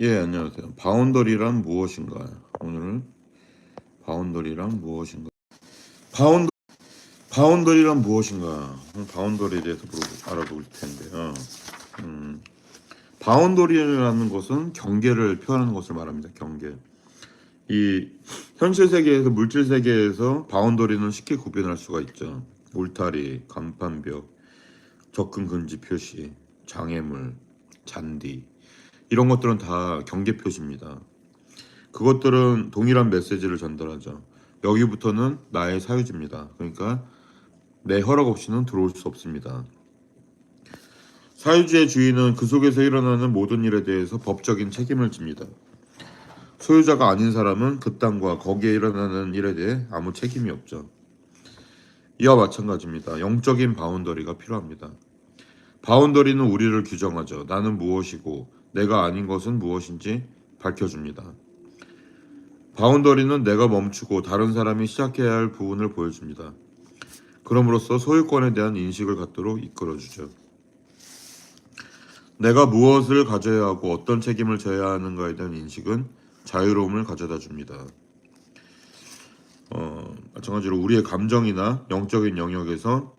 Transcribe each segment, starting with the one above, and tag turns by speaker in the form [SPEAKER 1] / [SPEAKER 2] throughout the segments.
[SPEAKER 1] 예, 안녕하세요. 바운더리란 무엇인가? 오늘은 바운더리란 무엇인가? 바운더 바운더리란 무엇인가? 오늘 바운더리에 대해서 알아볼 텐데요. 음, 바운더리라는 것은 경계를 표현하는 것을 말합니다. 경계. 이 현실 세계에서 물질 세계에서 바운더리는 쉽게 구별할 수가 있죠. 울타리, 간판벽, 접근 금지 표시, 장애물, 잔디 이런 것들은 다 경계 표시입니다. 그것들은 동일한 메시지를 전달하죠. 여기부터는 나의 사유지입니다. 그러니까 내 허락 없이는 들어올 수 없습니다. 사유지의 주인은 그 속에서 일어나는 모든 일에 대해서 법적인 책임을 집니다. 소유자가 아닌 사람은 그 땅과 거기에 일어나는 일에 대해 아무 책임이 없죠. 이와 마찬가지입니다. 영적인 바운더리가 필요합니다. 바운더리는 우리를 규정하죠. 나는 무엇이고 내가 아닌 것은 무엇인지 밝혀줍니다. 바운더리는 내가 멈추고 다른 사람이 시작해야 할 부분을 보여줍니다. 그럼으로써 소유권에 대한 인식을 갖도록 이끌어주죠. 내가 무엇을 가져야 하고 어떤 책임을 져야 하는가에 대한 인식은 자유로움을 가져다 줍니다. 어, 마찬가지로 우리의 감정이나 영적인 영역에서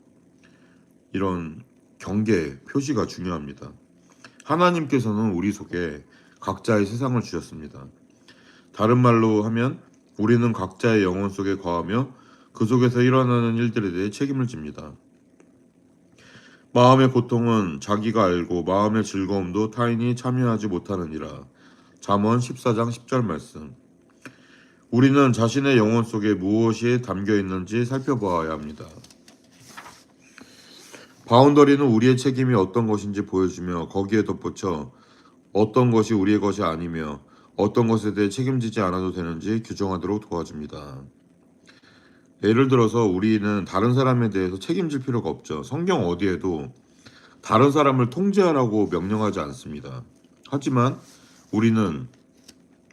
[SPEAKER 1] 이런 경계, 표시가 중요합니다. 하나님께서는 우리 속에 각자의 세상을 주셨습니다. 다른 말로 하면 우리는 각자의 영혼 속에 거하며 그 속에서 일어나는 일들에 대해 책임을 집니다. 마음의 고통은 자기가 알고 마음의 즐거움도 타인이 참여하지 못하느니라. 잠언 14장 10절 말씀. 우리는 자신의 영혼 속에 무엇이 담겨 있는지 살펴보아야 합니다. 바운더리는 우리의 책임이 어떤 것인지 보여주며 거기에 덧붙여 어떤 것이 우리의 것이 아니며 어떤 것에 대해 책임지지 않아도 되는지 규정하도록 도와줍니다. 예를 들어서 우리는 다른 사람에 대해서 책임질 필요가 없죠. 성경 어디에도 다른 사람을 통제하라고 명령하지 않습니다. 하지만 우리는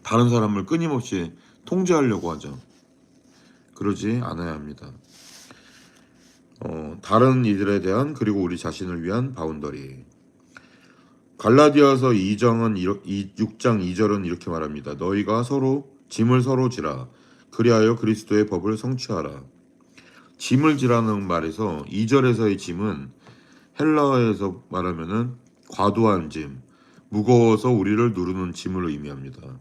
[SPEAKER 1] 다른 사람을 끊임없이 통제하려고 하죠. 그러지 않아야 합니다. 어, 다른 이들에 대한 그리고 우리 자신을 위한 바운더리. 갈라디아서 2장은 6장 2절은 이렇게 말합니다. 너희가 서로 짐을 서로 지라 그리하여 그리스도의 법을 성취하라. 짐을 지라는 말에서 2절에서의 짐은 헬라어에서 말하면은 과도한 짐, 무거워서 우리를 누르는 짐을 의미합니다.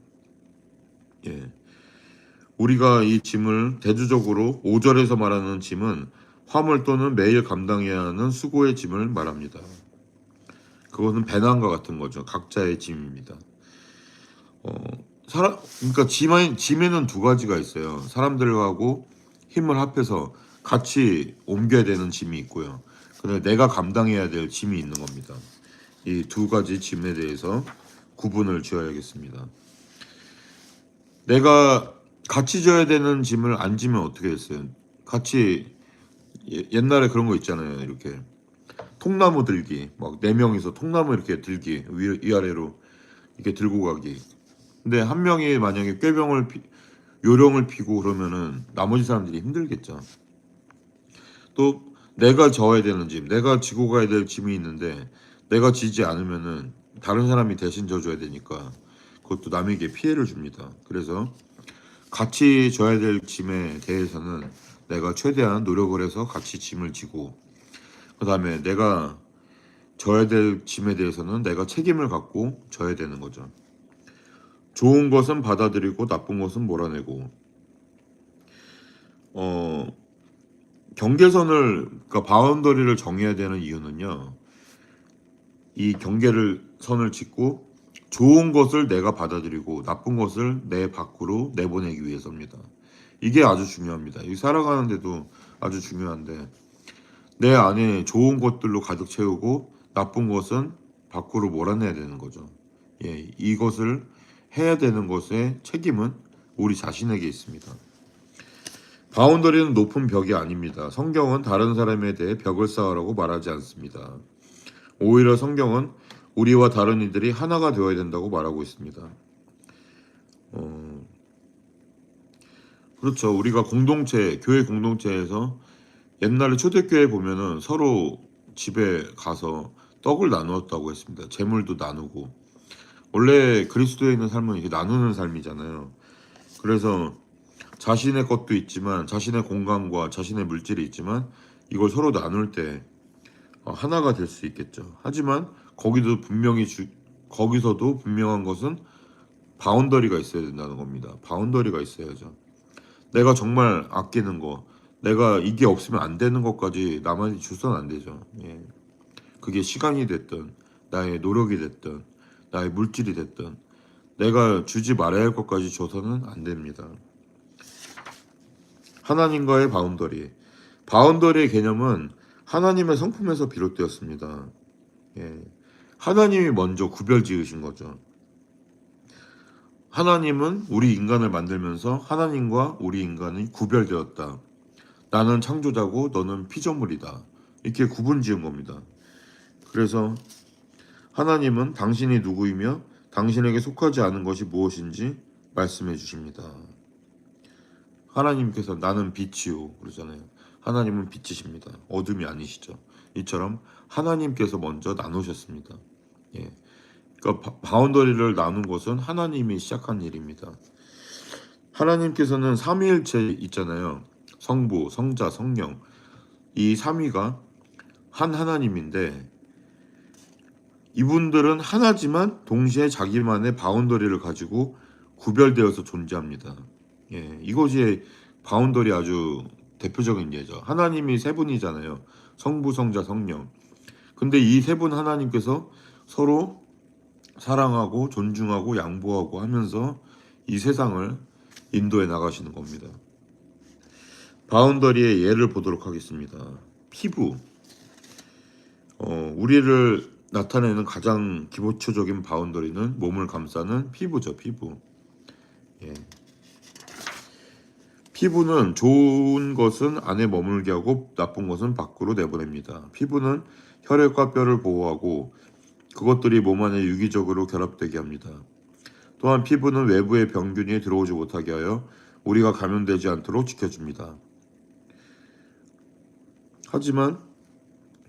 [SPEAKER 1] 예. 우리가 이 짐을 대조적으로 5절에서 말하는 짐은 화물 또는 매일 감당해야 하는 수고의 짐을 말합니다. 그것은 배낭과 같은 거죠. 각자의 짐입니다. 어, 사람, 그러니까 짐에, 짐에는 두 가지가 있어요. 사람들하고 힘을 합해서 같이 옮겨야 되는 짐이 있고요. 그다음에 내가 감당해야 될 짐이 있는 겁니다. 이 두 가지 짐에 대해서 구분을 지어야겠습니다. 내가 같이 져야 되는 짐을 안 지면 어떻게 했어요? 같이 예- 옛날에 그런 거 있잖아요. 이렇게 통나무 들기, 막 네 명이서 통나무 이렇게 들기 위, 위아래로 이렇게 들고 가기. 근데 한 명이 만약에 꾀병을 피, 요령을 피고 그러면은 나머지 사람들이 힘들겠죠. 또 내가 져야 되는 짐, 내가 지고 가야 될 짐이 있는데 내가 지지 않으면은 다른 사람이 대신 져줘야 되니까 그것도 남에게 피해를 줍니다. 그래서 같이 져야 될 짐에 대해서는 내가 최대한 노력을 해서 같이 짐을 지고 그 다음에 내가 져야 될 짐에 대해서는 내가 책임을 갖고 져야 되는 거죠. 좋은 것은 받아들이고 나쁜 것은 몰아내고 어 경계선을 그러니까 바운더리를 정해야 되는 이유는요. 이 경계를 선을 짓고 좋은 것을 내가 받아들이고 나쁜 것을 내 밖으로 내보내기 위해서입니다. 이게 아주 중요합니다. 이 살아가는데도 아주 중요한데 내 안에 좋은 것들로 가득 채우고 나쁜 것은 밖으로 몰아내야 되는 거죠. 예, 이것을 해야 되는 것의 책임은 우리 자신에게 있습니다. 바운더리는 높은 벽이 아닙니다. 성경은 다른 사람에 대해 벽을 쌓으라고 말하지 않습니다. 오히려 성경은 우리와 다른 이들이 하나가 되어야 된다고 말하고 있습니다. 어, 그렇죠. 우리가 공동체, 교회 공동체에서 옛날에 초대교회 보면은 서로 집에 가서 떡을 나누었다고 했습니다. 재물도 나누고 원래 그리스도에 있는 삶은 이렇게 나누는 삶이잖아요. 그래서 자신의 것도 있지만 자신의 공간과 자신의 물질이 있지만 이걸 서로 나눌 때 어, 하나가 될 수 있겠죠. 하지만 거기도 분명히 주, 거기서도 분명한 것은 바운더리가 있어야 된다는 겁니다. 바운더리가 있어야죠. 내가 정말 아끼는 거, 내가 이게 없으면 안 되는 것까지 남한테 주선 안 되죠. 예. 그게 시간이 됐든 나의 노력이 됐든 나의 물질이 됐든 내가 주지 말아야 할 것까지 줘서는 안 됩니다. 하나님과의 바운더리. 바운더리의 개념은 하나님의 성품에서 비롯되었습니다. 예. 하나님이 먼저 구별 지으신 거죠. 하나님은 우리 인간을 만들면서 하나님과 우리 인간이 구별되었다. 나는 창조자고 너는 피조물이다. 이렇게 구분 지은 겁니다. 그래서 하나님은 당신이 누구이며 당신에게 속하지 않은 것이 무엇인지 말씀해 주십니다. 하나님께서 나는 빛이요 그러잖아요. 하나님은 빛이십니다. 어둠이 아니시죠. 이처럼 하나님께서 먼저 나누셨습니다. 예. 바- 바운더리를 나눈 것은 하나님이 시작한 일입니다. 하나님께서는 삼위일체 있잖아요. 성부, 성자, 성령 이 삼위가 한 하나님인데 이분들은 하나지만 동시에 자기만의 바운더리를 가지고 구별되어서 존재합니다. 예, 이것이 바운더리 아주 대표적인 예죠. 하나님이 세 분이잖아요. 성부, 성자, 성령. 근데 이 세 분 하나님께서 서로 사랑하고 존중하고 양보하고 하면서 이 세상을 인도해 나가시는 겁니다. 바운더리의 예를 보도록 하겠습니다. 피부. 어, 우리를 나타내는 가장 기본초적인 바운더리는 몸을 감싸는 피부죠, 피부. 예. 피부는 좋은 것은 안에 머물게 하고 나쁜 것은 밖으로 내보냅니다. 피부는 혈액과 뼈를 보호하고 그것들이 몸 안에 유기적으로 결합되게 합니다. 또한 피부는 외부의 병균이 들어오지 못하게 하여 우리가 감염되지 않도록 지켜줍니다. 하지만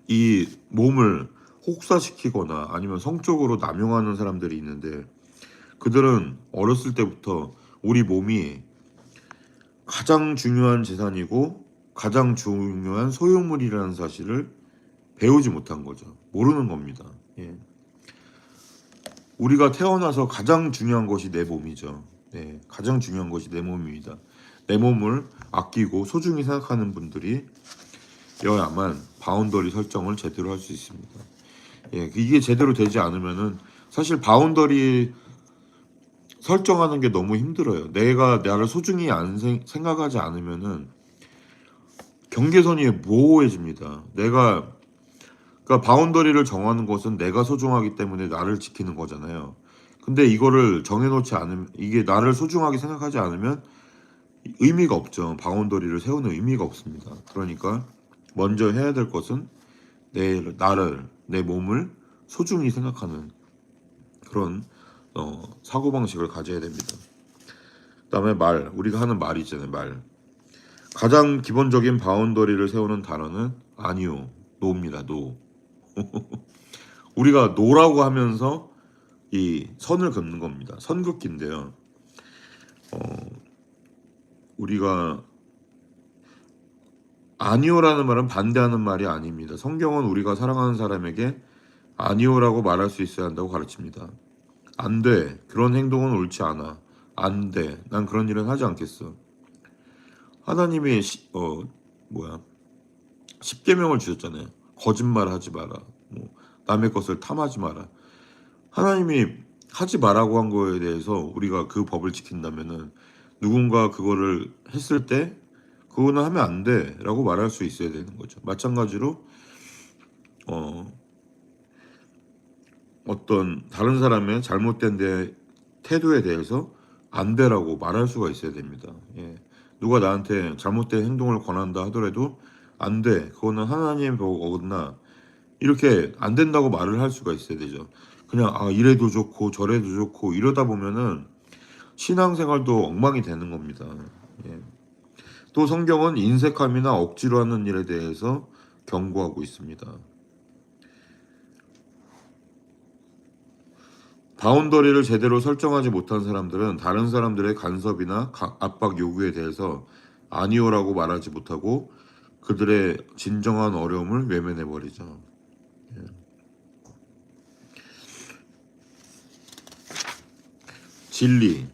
[SPEAKER 1] 이 몸을 혹사시키거나 아니면 성적으로 남용하는 사람들이 있는데 그들은 어렸을 때부터 우리 몸이 가장 중요한 재산이고 가장 중요한 소유물이라는 사실을 배우지 못한 거죠. 모르는 겁니다. 예. 우리가 태어나서 가장 중요한 것이 내 몸이죠. 네, 가장 중요한 것이 내 몸입니다. 내 몸을 아끼고 소중히 생각하는 분들이 여야만 바운더리 설정을 제대로 할 수 있습니다. 예, 이게 제대로 되지 않으면은 사실 바운더리 설정하는 게 너무 힘들어요. 내가 나를 소중히 안 생, 생각하지 않으면은 경계선이 모호해집니다. 내가 그러니까 바운더리를 정하는 것은 내가 소중하기 때문에 나를 지키는 거잖아요. 근데 이거를 정해놓지 않으면 이게 나를 소중하게 생각하지 않으면 의미가 없죠. 바운더리를 세우는 의미가 없습니다. 그러니까 먼저 해야 될 것은 내 나를 내 몸을 소중히 생각하는 그런 어, 사고 방식을 가져야 됩니다. 그다음에 말 우리가 하는 말이 있잖아요. 말 가장 기본적인 바운더리를 세우는 단어는 아니요 노입니다. 노 우리가 노라고 하면서 이 선을 긋는 겁니다. 선 긋기인데요. 어, 우리가 아니오라는 말은 반대하는 말이 아닙니다. 성경은 우리가 사랑하는 사람에게 아니오라고 말할 수 있어야 한다고 가르칩니다. 안 돼. 그런 행동은 옳지 않아. 안 돼. 난 그런 일은 하지 않겠어. 하나님이 시, 어 뭐야 십계명을 주셨잖아요. 거짓말 하지 마라. 뭐 남의 것을 탐하지 마라. 하나님이 하지 말라고 한 거에 대해서 우리가 그 법을 지킨다면은 누군가 그거를 했을 때 그거는 하면 안 돼라고 말할 수 있어야 되는 거죠. 마찬가지로 어 어떤 다른 사람의 잘못된 데 태도에 대해서 안 돼라고 말할 수가 있어야 됩니다. 예. 누가 나한테 잘못된 행동을 권한다 하더라도 안 돼. 그거는 하나님의 법 어긋나. 이렇게 안 된다고 말을 할 수가 있어야 되죠. 그냥 아 이래도 좋고 저래도 좋고 이러다 보면은 신앙생활도 엉망이 되는 겁니다. 예. 또 성경은 인색함이나 억지로 하는 일에 대해서 경고하고 있습니다. 바운더리를 제대로 설정하지 못한 사람들은 다른 사람들의 간섭이나 가- 압박 요구에 대해서 아니오라고 말하지 못하고 그들의 진정한 어려움을 외면해 버리죠. 예. 진리.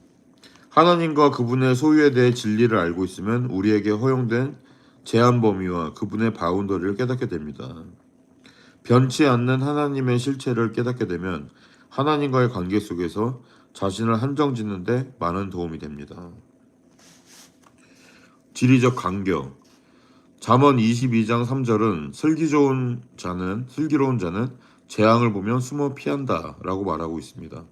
[SPEAKER 1] 하나님과 그분의 소유에 대해 진리를 알고 있으면 우리에게 허용된 제한 범위와 그분의 바운더리를 깨닫게 됩니다. 변치 않는 하나님의 실체를 깨닫게 되면 하나님과의 관계 속에서 자신을 한정 짓는데 많은 도움이 됩니다. 지리적 간격. 잠언 22장 3절은 슬기 좋은 자는 슬기로운 자는 재앙을 보면 숨어 피한다라고 말하고 있습니다.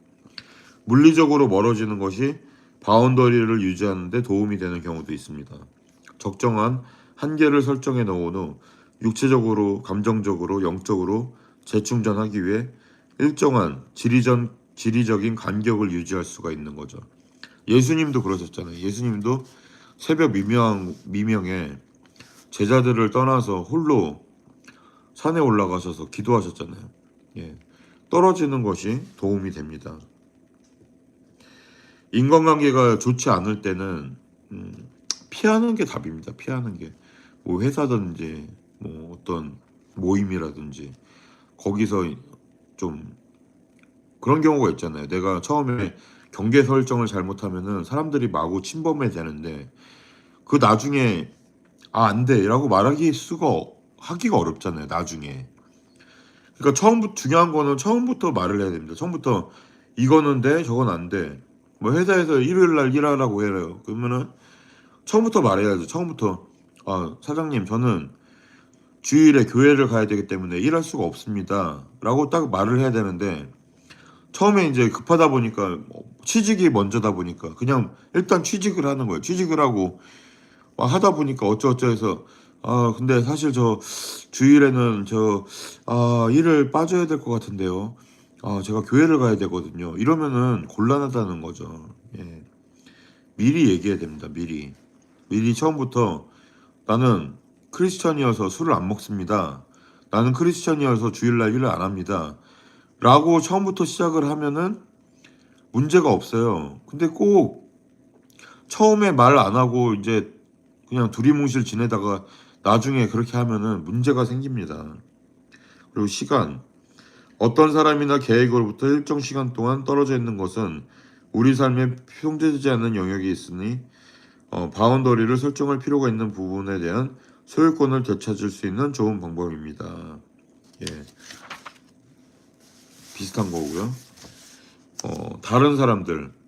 [SPEAKER 1] 물리적으로 멀어지는 것이 바운더리를 유지하는 데 도움이 되는 경우도 있습니다. 적정한 한계를 설정해 놓은 후 육체적으로, 감정적으로, 영적으로 재충전하기 위해 일정한 지리전, 지리적인 간격을 유지할 수가 있는 거죠. 예수님도 그러셨잖아요. 예수님도 새벽 미명, 미명에 제자들을 떠나서 홀로 산에 올라가셔서 기도하셨잖아요. 예. 떨어지는 것이 도움이 됩니다. 인간관계가 좋지 않을 때는 음, 피하는 게 답입니다. 피하는 게 뭐 회사든지 뭐 어떤 모임이라든지 거기서 좀 그런 경우가 있잖아요. 내가 처음에 경계 설정을 잘못하면은 사람들이 마구 침범해 되는데 그 나중에 아 안 돼 라고 말하기 수가 하기가 어렵잖아요. 나중에 그러니까 처음부터 중요한 거는 처음부터 말을 해야 됩니다. 처음부터 이거는 돼 저건 안 돼. 뭐 회사에서 일요일 날 일하라고 해요. 그러면은 처음부터 말해야죠. 처음부터 아 사장님 저는 주일에 교회를 가야 되기 때문에 일할 수가 없습니다. 라고 딱 말을 해야 되는데 처음에 이제 급하다 보니까 뭐 취직이 먼저다 보니까 그냥 일단 취직을 하는 거예요. 취직을 하고 와, 하다 보니까 어쩌어쩌 해서 아 근데 사실 저 주일에는 저 아 일을 빠져야 될 것 같은데요. 아 제가 교회를 가야 되거든요. 이러면은 곤란하다는 거죠. 예. 미리 얘기해야 됩니다. 미리 미리 처음부터 나는 크리스천이어서 술을 안 먹습니다. 나는 크리스천이어서 주일날 일을 안 합니다. 라고 처음부터 시작을 하면은 문제가 없어요. 근데 꼭 처음에 말 안 하고 이제 그냥 두리뭉실 지내다가 나중에 그렇게 하면은 문제가 생깁니다. 그리고 시간. 어떤 사람이나 계획으로부터 일정 시간 동안 떨어져 있는 것은 우리 삶에 통제되지 않는 영역이 있으니 어, 바운더리를 설정할 필요가 있는 부분에 대한 소유권을 되찾을 수 있는 좋은 방법입니다. 예. 비슷한 거고요. 어, 다른 사람들.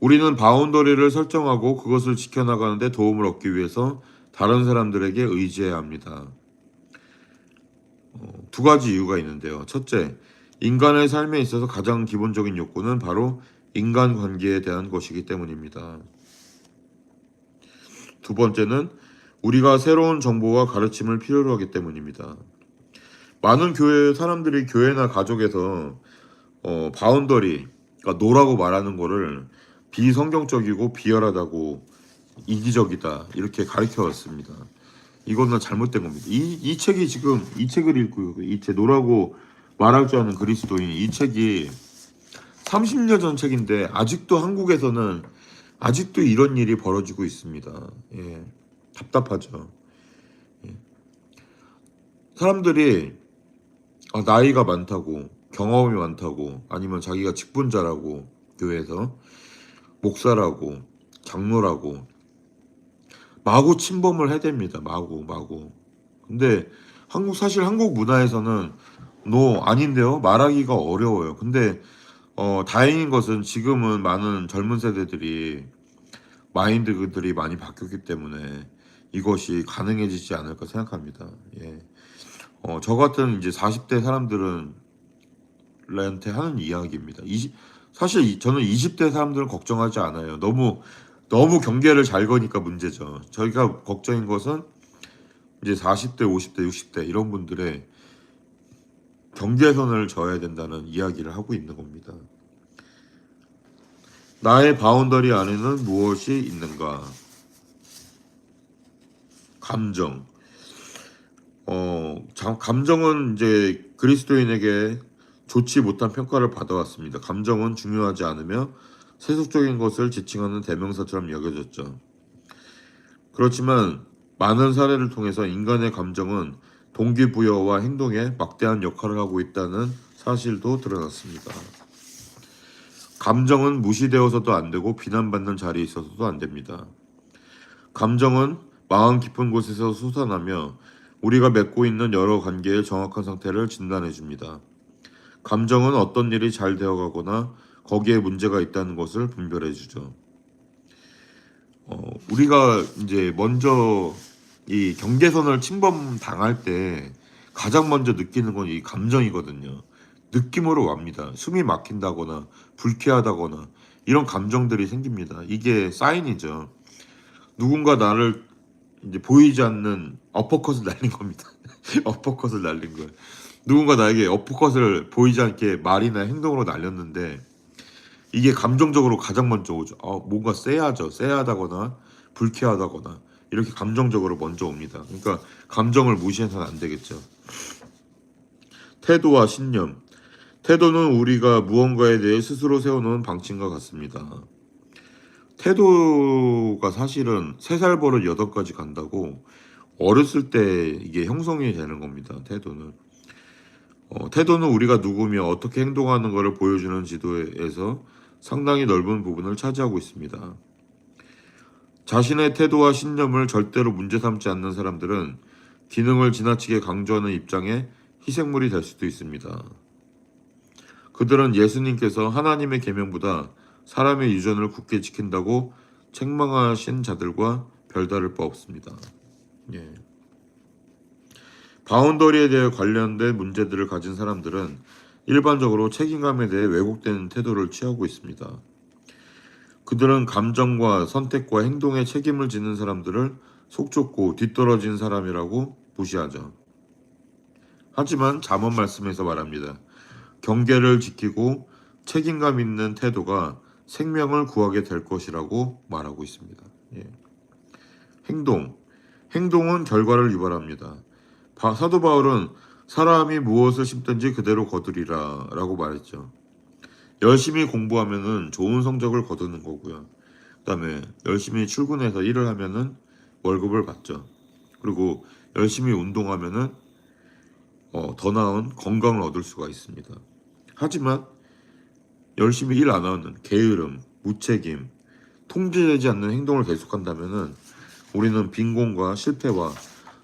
[SPEAKER 1] 우리는 바운더리를 설정하고 그것을 지켜나가는데 도움을 얻기 위해서 다른 사람들에게 의지해야 합니다. 어, 두 가지 이유가 있는데요. 첫째, 인간의 삶에 있어서 가장 기본적인 욕구는 바로 인간 관계에 대한 것이기 때문입니다. 두 번째는 우리가 새로운 정보와 가르침을 필요로 하기 때문입니다. 많은 교회 사람들이 교회나 가족에서 어, 바운더리, 그러니까 노라고 말하는 거를 비성경적이고 비열하다고 이기적이다 이렇게 가르쳐 왔습니다. 이거는 잘못된 겁니다. 이, 이 책이 지금 이 책을 읽고 이 책 노라고 말할 줄 아는 그리스도인 이 책이 30년 전 책인데 아직도 한국에서는 아직도 이런 일이 벌어지고 있습니다. 예, 답답하죠. 예. 사람들이 아, 나이가 많다고 경험이 많다고 아니면 자기가 직분자라고 교회에서 목사라고 장로라고 마구 침범을 해댑니다. 마구 마구. 근데 한국 사실 한국 문화에서는 노 아닌데요. 말하기가 어려워요. 근데 어, 다행인 것은 지금은 많은 젊은 세대들이 마인드들이 많이 바뀌었기 때문에 이것이 가능해지지 않을까 생각합니다. 예. 어, 저 같은 이제 40대 사람들은 한테 하는 이야기입니다. 20, 사실 이- 저는 20대 사람들은 걱정하지 않아요. 너무 너무 경계를 잘 거니까 문제죠. 저희가 걱정인 것은 이제 40대, 50대, 60대 이런 분들의 경계선을 저어야 된다는 이야기를 하고 있는 겁니다. 나의 바운더리 안에는 무엇이 있는가? 감정. 어, 자- 감정은 이제 그리스도인에게 좋지 못한 평가를 받아왔습니다. 감정은 중요하지 않으며 세속적인 것을 지칭하는 대명사처럼 여겨졌죠. 그렇지만 많은 사례를 통해서 인간의 감정은 동기부여와 행동에 막대한 역할을 하고 있다는 사실도 드러났습니다. 감정은 무시되어서도 안 되고 비난받는 자리에 있어서도 안 됩니다. 감정은 마음 깊은 곳에서 솟아나며 우리가 맺고 있는 여러 관계의 정확한 상태를 진단해 줍니다. 감정은 어떤 일이 잘 되어가거나 거기에 문제가 있다는 것을 분별해 주죠. 어, 우리가 이제 먼저 이 경계선을 침범 당할 때 가장 먼저 느끼는 건 이 감정이거든요. 느낌으로 옵니다. 숨이 막힌다거나 불쾌하다거나 이런 감정들이 생깁니다. 이게 사인이죠. 누군가 나를 이제 보이지 않는 어퍼컷을 날린 겁니다. 어퍼컷을 날린 거예요. 누군가 나에게 어퍼컷을 보이지 않게 말이나 행동으로 날렸는데 이게 감정적으로 가장 먼저 오죠. 아, 뭔가 쎄하죠. 쎄하다거나 불쾌하다거나 이렇게 감정적으로 먼저 옵니다. 그러니까 감정을 무시해서는 안 되겠죠. 태도와 신념. 태도는 우리가 무언가에 대해 스스로 세워놓은 방침과 같습니다. 태도가 사실은 세 살 버릇 여덟 가지 간다고 어렸을 때 이게 형성이 되는 겁니다. 태도는. 어, 태도는 우리가 누구며 어떻게 행동하는 것을 보여주는 지도에서 상당히 넓은 부분을 차지하고 있습니다. 자신의 태도와 신념을 절대로 문제 삼지 않는 사람들은 기능을 지나치게 강조하는 입장에 희생물이 될 수도 있습니다. 그들은 예수님께서 하나님의 계명보다 사람의 유전을 굳게 지킨다고 책망하신 자들과 별다를 바 없습니다. 예. 바운더리에 대해 관련된 문제들을 가진 사람들은 일반적으로 책임감에 대해 왜곡된 태도를 취하고 있습니다. 그들은 감정과 선택과 행동에 책임을 지는 사람들을 속 좁고 뒤떨어진 사람이라고 무시하죠. 하지만 잠언 말씀에서 말합니다. 경계를 지키고 책임감 있는 태도가 생명을 구하게 될 것이라고 말하고 있습니다. 예. 행동. 행동은 결과를 유발합니다. 바- 사도 바울은 사람이 무엇을 심든지 그대로 거두리라 라고 말했죠. 열심히 공부하면은 좋은 성적을 거두는 거고요. 그 다음에 열심히 출근해서 일을 하면은 월급을 받죠. 그리고 열심히 운동하면은 어, 더 나은 건강을 얻을 수가 있습니다. 하지만 열심히 일 안 하는 게으름, 무책임, 통제되지 않는 행동을 계속한다면은 우리는 빈곤과 실패와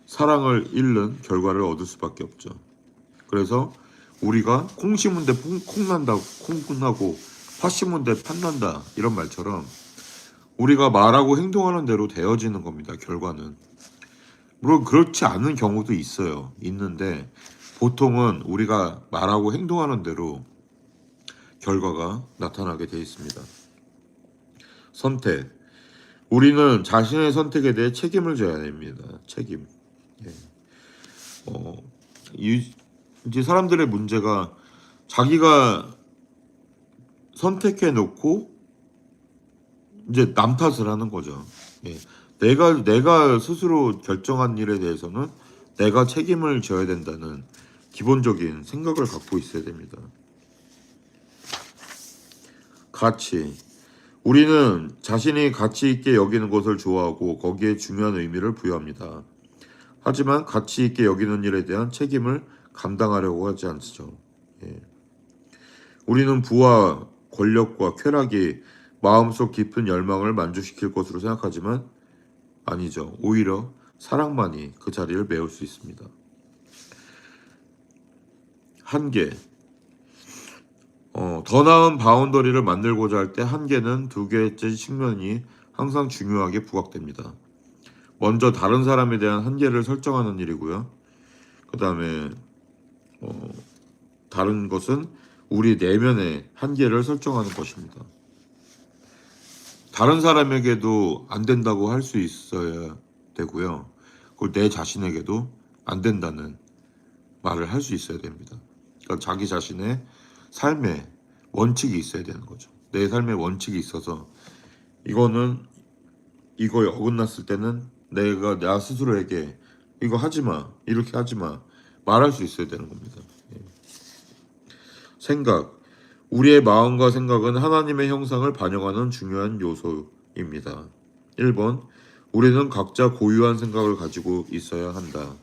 [SPEAKER 1] 사랑을 잃는 결과를 얻을 수밖에 없죠. 그래서 우리가 콩 심은 데 콩 난다, 콩 나고 팥 심은 데 팥난다 이런 말처럼 우리가 말하고 행동하는 대로 되어지는 겁니다. 결과는 물론 그렇지 않은 경우도 있어요. 있는데 보통은 우리가 말하고 행동하는 대로 결과가 나타나게 되어 있습니다. 선택. 우리는 자신의 선택에 대해 책임을 져야 됩니다. 책임. 예. 어, 이, 이제 사람들의 문제가 자기가 선택해 놓고 이제 남 탓을 하는 거죠. 예. 내가 내가 스스로 결정한 일에 대해서는 내가 책임을 져야 된다는 기본적인 생각을 갖고 있어야 됩니다. 가치. 우리는 자신이 가치 있게 여기는 것을 좋아하고 거기에 중요한 의미를 부여합니다. 하지만 가치 있게 여기는 일에 대한 책임을 감당하려고 하지 않죠. 예. 우리는 부와 권력과 쾌락이 마음속 깊은 열망을 만족시킬 것으로 생각하지만 아니죠. 오히려 사랑만이 그 자리를 메울 수 있습니다. 한계. 어, 더 나은 바운더리를 만들고자 할 때 한계는 두 개째 측면이 항상 중요하게 부각됩니다. 먼저 다른 사람에 대한 한계를 설정하는 일이고요. 그 다음에 어, 다른 것은 우리 내면의 한계를 설정하는 것입니다. 다른 사람에게도 안 된다고 할 수 있어야 되고요. 그리고 내 자신에게도 안 된다는 말을 할 수 있어야 됩니다. 그러니까 자기 자신의 삶에 원칙이 있어야 되는 거죠. 내 삶에 원칙이 있어서 이거는 이거에 어긋났을 때는 내가 나 스스로에게 이거 하지 마 이렇게 하지 마 말할 수 있어야 되는 겁니다. 예. 생각. 우리의 마음과 생각은 하나님의 형상을 반영하는 중요한 요소입니다. 1번. 우리는 각자 고유한 생각을 가지고 있어야 한다.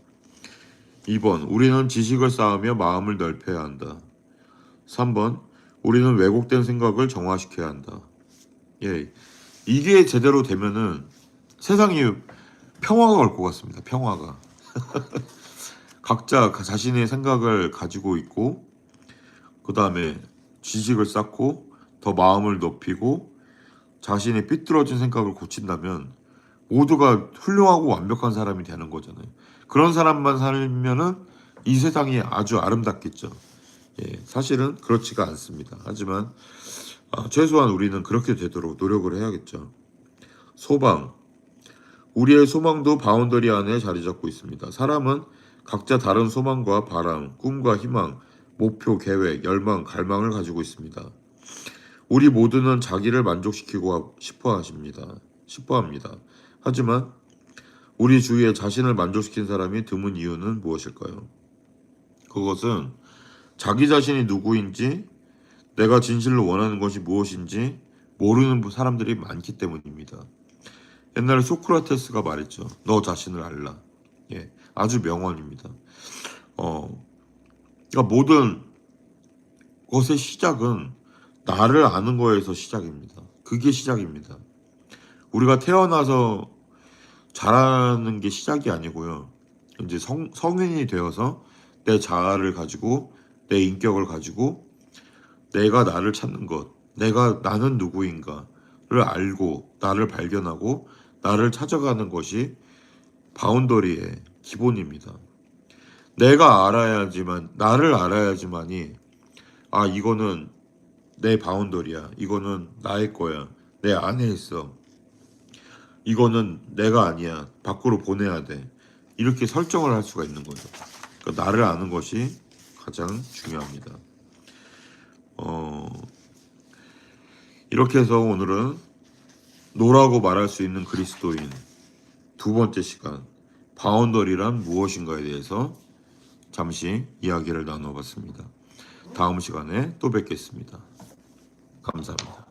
[SPEAKER 1] 2번. 우리는 지식을 쌓으며 마음을 넓혀야 한다. 3번. 우리는 왜곡된 생각을 정화시켜야 한다. 예. 이게 제대로 되면은 세상이 평화가 올 것 같습니다. 평화가. 각자 자신의 생각을 가지고 있고 그 다음에 지식을 쌓고 더 마음을 높이고 자신의 삐뚤어진 생각을 고친다면 모두가 훌륭하고 완벽한 사람이 되는 거잖아요. 그런 사람만 살면은 이 세상이 아주 아름답겠죠. 예, 사실은 그렇지가 않습니다. 하지만 아, 최소한 우리는 그렇게 되도록 노력을 해야겠죠. 소방. 우리의 소망도 바운더리 안에 자리 잡고 있습니다. 사람은 각자 다른 소망과 바람, 꿈과 희망, 목표, 계획, 열망, 갈망을 가지고 있습니다. 우리 모두는 자기를 만족시키고 싶어 하십니다. 싶어 합니다. 하지만 우리 주위에 자신을 만족시킨 사람이 드문 이유는 무엇일까요? 그것은 자기 자신이 누구인지 내가 진실로 원하는 것이 무엇인지 모르는 사람들이 많기 때문입니다. 옛날에 소크라테스가 말했죠. 너 자신을 알라. 예, 아주 명언입니다. 어, 그러니까 모든 것의 시작은 나를 아는 거에서 시작입니다. 그게 시작입니다. 우리가 태어나서 자라는 게 시작이 아니고요. 이제 성, 성인이 되어서 내 자아를 가지고 내 인격을 가지고 내가 나를 찾는 것, 내가 나는 누구인가를 알고 나를 발견하고 나를 찾아가는 것이 바운더리의 기본입니다. 내가 알아야지만 나를 알아야지만이 아 이거는 내 바운더리야. 이거는 나의 거야. 내 안에 있어. 이거는 내가 아니야. 밖으로 보내야 돼. 이렇게 설정을 할 수가 있는 거죠. 그러니까 나를 아는 것이 가장 중요합니다. 어, 이렇게 해서 오늘은 노라고 말할 수 있는 그리스도인 두 번째 시간 바운더리란 무엇인가에 대해서 잠시 이야기를 나눠봤습니다. 다음 시간에 또 뵙겠습니다. 감사합니다.